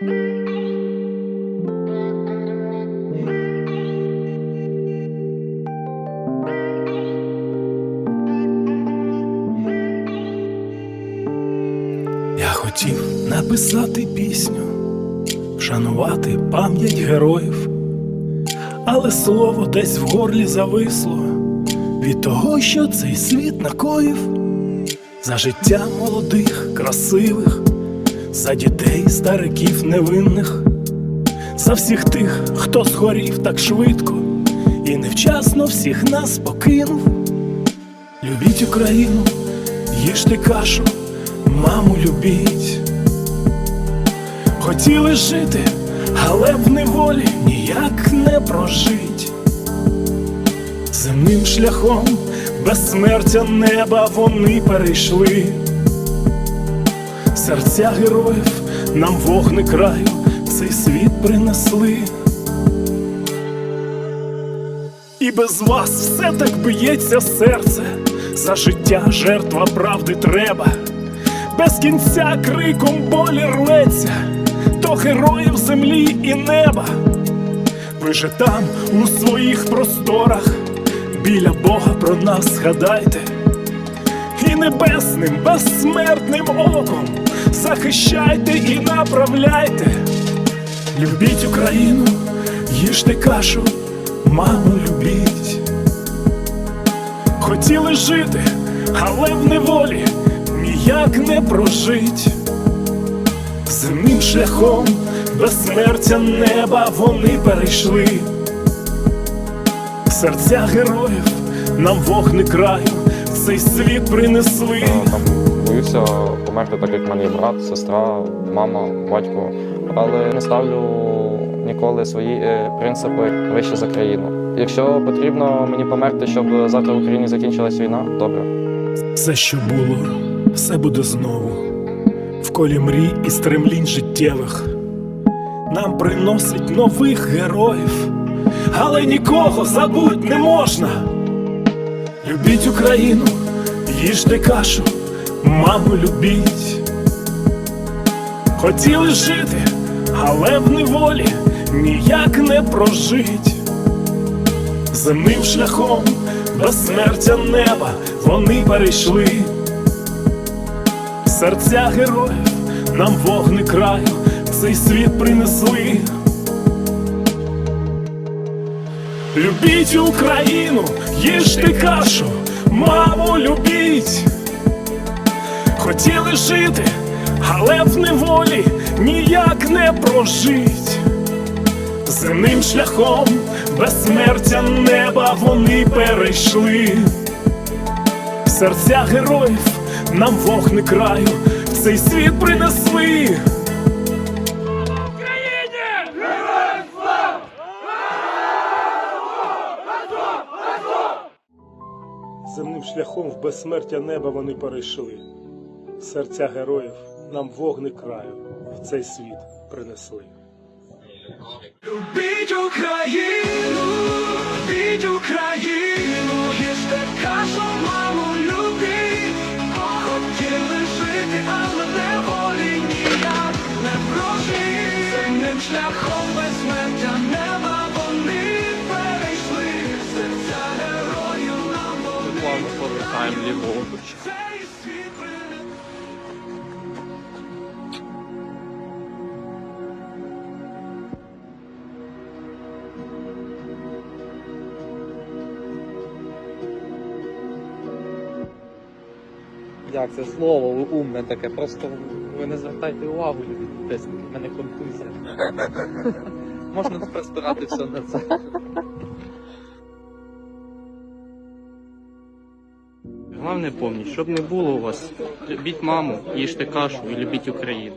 Я хотів написати пісню, вшанувати пам'ять героїв, але слово десь в горлі зависло від того, що цей світ накоїв за життя молодих, красивих, за дітей, стариків невинних, за всіх тих, хто згорів так швидко і невчасно всіх нас покинув. Любіть Україну, їжте кашу, маму любіть. Хотіли жити, але в неволі ніяк не прожить. Земним шляхом безсмертя неба вони перейшли. Серця героїв нам вогни краю цей світ принесли. І без вас все так б'ється серце, за життя жертва правди треба, без кінця криком болі рветься, то героїв землі і неба. Ви же там, у своїх просторах, біля Бога про нас згадайте, і небесним, безсмертним оком захищайте і направляйте. Любіть Україну, їжте кашу, маму любіть. Хотіли жити, але в неволі ніяк не прожить. Земним шляхом безсмертя неба вони перейшли. Серця героїв нам вогни краю цей світ принесли. Там боюся померти, так як в мене є брат, сестра, мама, батько. Але не ставлю ніколи свої е, принципи вище за країну. Якщо потрібно мені померти, щоб завтра в Україні закінчилась війна, добре. Все, що було, все буде знову. В колі мрій і стремлінь життєвих. Нам приносить нових героїв, але нікого забудь не можна. Любіть Україну, їжте кашу, маму любіть. Хотіли жити, але в неволі ніяк не прожить. Земним шляхом безсмертя неба вони перейшли. Серця героїв нам вогни краю цей світ принесли. Любіть Україну, їжте кашу, маму любіть. Хотіли жити, але в неволі ніяк не прожить. Земним шляхом безсмертя неба вони перейшли. Серця героїв нам вогни краю цей світ принесли. Земним шляхом в безсмертя неба вони перейшли. Серця героїв нам вогни краю в цей світ принесли. Любіть Україну, любіть Україну, їжте кашу, маму любіть. Хотіли жити, але неволі ніяк не прожить. Земним шляхом безсмертя світ принесли. Як це слово умне таке, просто ви не звертайте увагу, підписники, в мене контузія. Можна тепер збирати все на це. Головне помніть, щоб не було у вас, любіть маму, їжте кашу і любіть Україну.